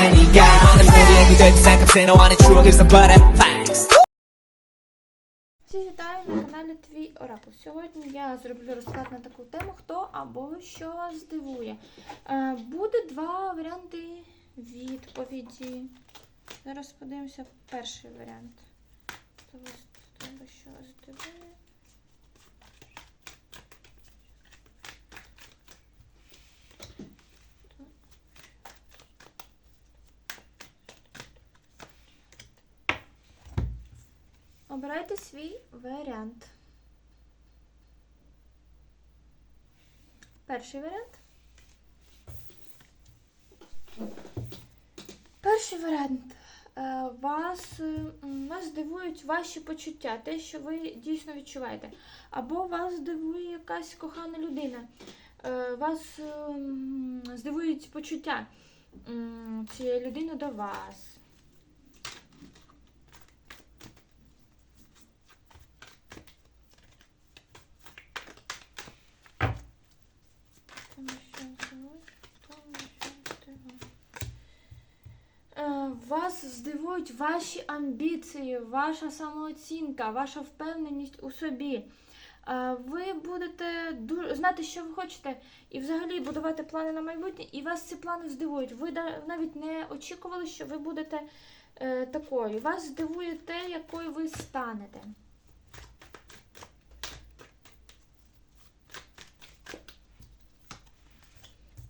아니야 내 머리에 묻어있는 쌍꺼풀 너와는 추억을 써버려 Facts Всіх вітаю на каналі Твій Оракул. Сьогодні я зроблю розклад на таку тему, хто або що вас здивує. Е, Буде два варіанти відповіді. Зараз подивимося перший варіант. Хто вас або що вас здивує? Обирайте свій варіант. Перший варіант. Перший варіант. Е, Вас, е, вас здивують ваші почуття, те, що ви дійсно відчуваєте. Або вас здивує якась кохана людина. Е, Вас е, здивують почуття цієї людини до вас. Тому що здивують, тому що здивують. Е, Вас здивують ваші амбіції, ваша самооцінка, ваша впевненість у собі. Е, Ви будете знати, що ви хочете, і взагалі будувати плани на майбутнє, і вас ці плани здивують. Ви навіть не очікували, що ви будете е, такою. Вас здивує те, якою ви станете.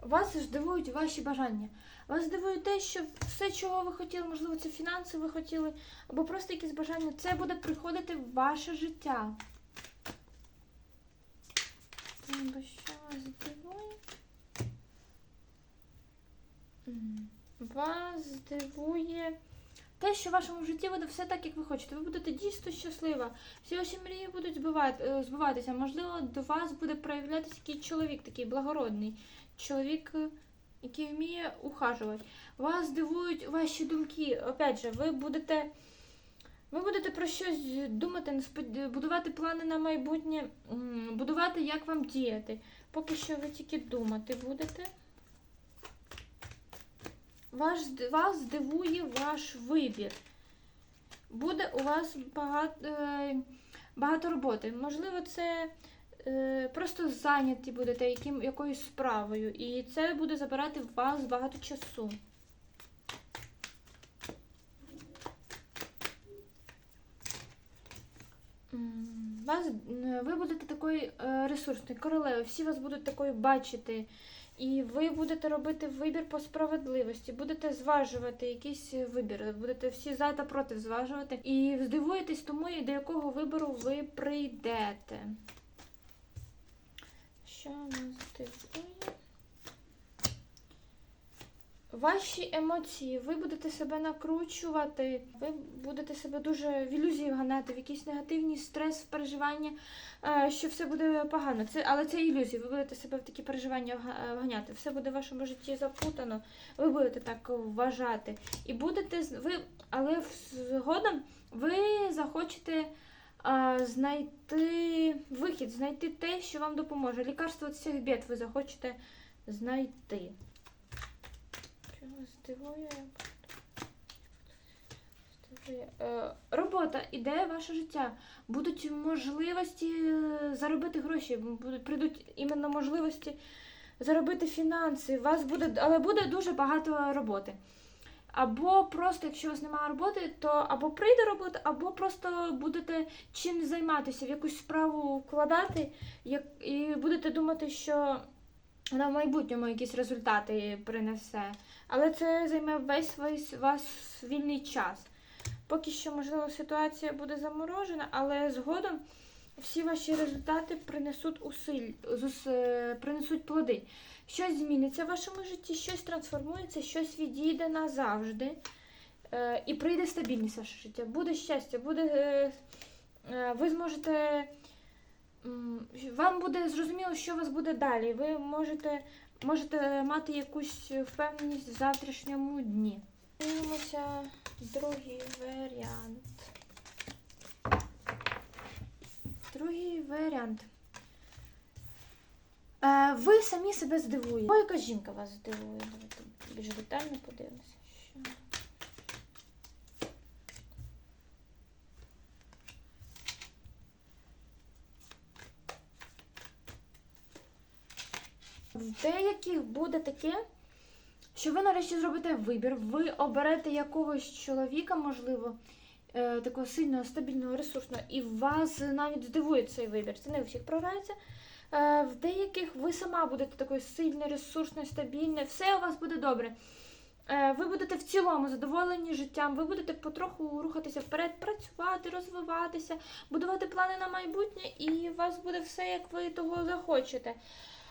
Вас здивують ваші бажання. Вас здивує те, що все, чого ви хотіли, можливо, це фінанси ви хотіли, або просто якісь бажання, це буде приходити в ваше життя. Що вас здивує? Вас здивує те, що в вашому житті буде все так, як ви хочете. Ви будете дійсно щаслива. Всі ваші мрії будуть збивати, е, збиватися. Можливо, до вас буде проявлятися якийсь чоловік, такий благородний. Чоловік, е, який вміє ухажувати. Вас здивують ваші думки. Опять же, ви будете. Ви будете про щось думати, будувати плани на майбутнє, будувати, як вам діяти. Поки що ви тільки думати будете. Ваш, вас здивує ваш вибір. Буде у вас багато, е, багато роботи. Можливо, це просто зайняті будете яким, якоюсь справою, і це буде забирати в вас багато часу. Вас, е, ви будете такою е, ресурсною, королевою, всі вас будуть такою бачити. І ви будете робити вибір по справедливості, будете зважувати якийсь вибір, будете всі за та проти зважувати. І здивуєтесь тому, до якого вибору ви прийдете. Що нас здивує? Ваші емоції, ви будете себе накручувати, ви будете себе дуже в ілюзії вганати, в якийсь негативний стрес, в переживання, е, що все буде погано. Це, але це ілюзії, ви будете себе в такі переживання вга- е, вганяти. Все буде в вашому житті запутано, ви будете так вважати. І будете ви, але згодом ви захочете знайти вихід, знайти те, що вам допоможе. Лікарство від всіх бід ви захочете знайти. Чого здивує? Е, робота, ідея ваше життя. Будуть можливості е, заробити гроші, прийдуть іменно можливості заробити фінанси. Вас буде, але буде дуже багато роботи. Або просто, якщо у вас немає роботи, то або прийде робота, або просто будете чим займатися, в якусь справу вкладати, як, і будете думати, що вона в майбутньому якісь результати принесе. Але це займе весь весь ваш вільний час. Поки що, можливо, ситуація буде заморожена, але згодом всі ваші результати принесуть усиль, принесуть плоди. Щось зміниться в вашому житті, щось трансформується, щось відійде назавжди. Е, і прийде стабільність ваше життя. Буде щастя, буде. Е, е, ви зможете. Вам буде зрозуміло, що у вас буде далі. Ви можете, можете мати якусь впевненість в завтрашньому дні. Дивимося другий варіант. Другий варіант. Е, ви самі себе здивуєте. О, яка жінка вас здивує. Давайте більш детально подивимося. Що... В деяких буде таке, що ви нарешті зробите вибір, ви оберете якогось чоловіка, можливо, е, такого сильного, стабільного, ресурсного, і вас навіть здивує цей вибір. Це не у всіх програється. Е, В деяких ви сама будете такою сильною, ресурсною, стабільною, все у вас буде добре. Е, Ви будете в цілому задоволені життям, ви будете потроху рухатися вперед, працювати, розвиватися, будувати плани на майбутнє, і у вас буде все, як ви того захочете.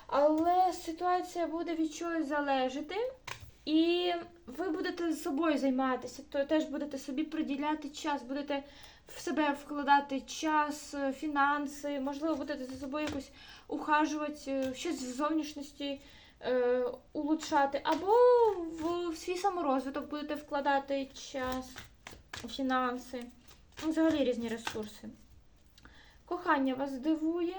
Але ситуація буде від чогось залежати, і ви будете з собою займатися, то теж будете собі приділяти час, будете в себе вкладати час, е, фінанси, можливо, будете за собою якось ухажувати, е, щось в зовнішності е, улучшати, або в, свій саморозвиток будете вкладати час, фінанси, ну, взагалі різні ресурси. Кохання вас здивує.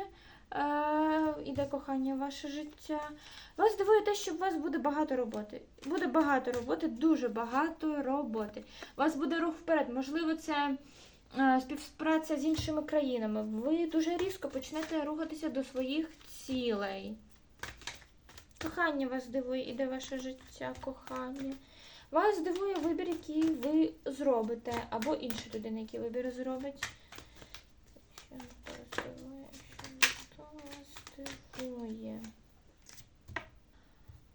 Е, іде кохання в ваше життя. Вас дивує те, що у вас буде багато роботи. Буде багато роботи, дуже багато роботи. У вас буде рух вперед. Можливо, це співпраця з іншими країнами. Ви дуже різко почнете рухатися до своїх цілей. Кохання вас дивує, іде ваше життя, кохання. Вас дивує вибір, який ви зробите, або інша людина, який вибір зробить. Що вас дивує? Що вас дивує?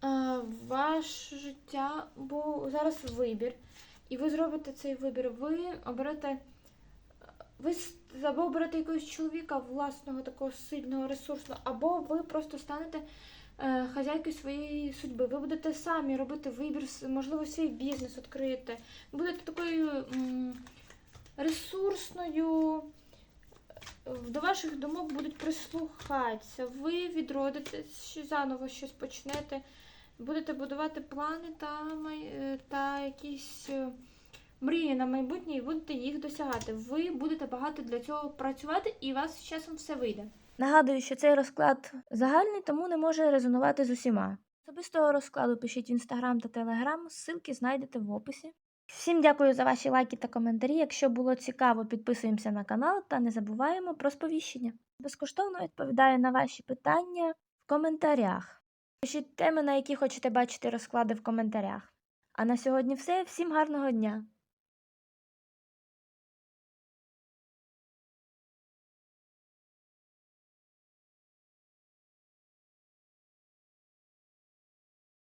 А, ваше життя, бо зараз вибір. І ви зробите цей вибір. Ви оберете. Ви або оберете якогось чоловіка власного, такого сильного, ресурсного, або ви просто станете е, хазяйкою своєї судьби. Ви будете самі робити вибір, можливо, свій бізнес відкрити. Будете такою м, ресурсною. е, До ваших думок будуть прислухатися. Ви відродитесь, заново щось почнете. Будете будувати плани та, е, та якісь е, мрії на майбутнє і будете їх досягати. Ви будете багато для цього працювати, і у вас з часом все вийде. Нагадую, що цей розклад загальний, тому не може резонувати з усіма. Особистого розкладу пишіть в інстаграм та телеграм, ссылки знайдете в описі. Всім дякую за ваші лайки та коментарі. Якщо було цікаво, підписуємося на канал та не забуваємо про сповіщення. Безкоштовно відповідаю на ваші питання в коментарях. Пишіть теми, на які хочете бачити розклади в коментарях. А на сьогодні все. Всім гарного дня!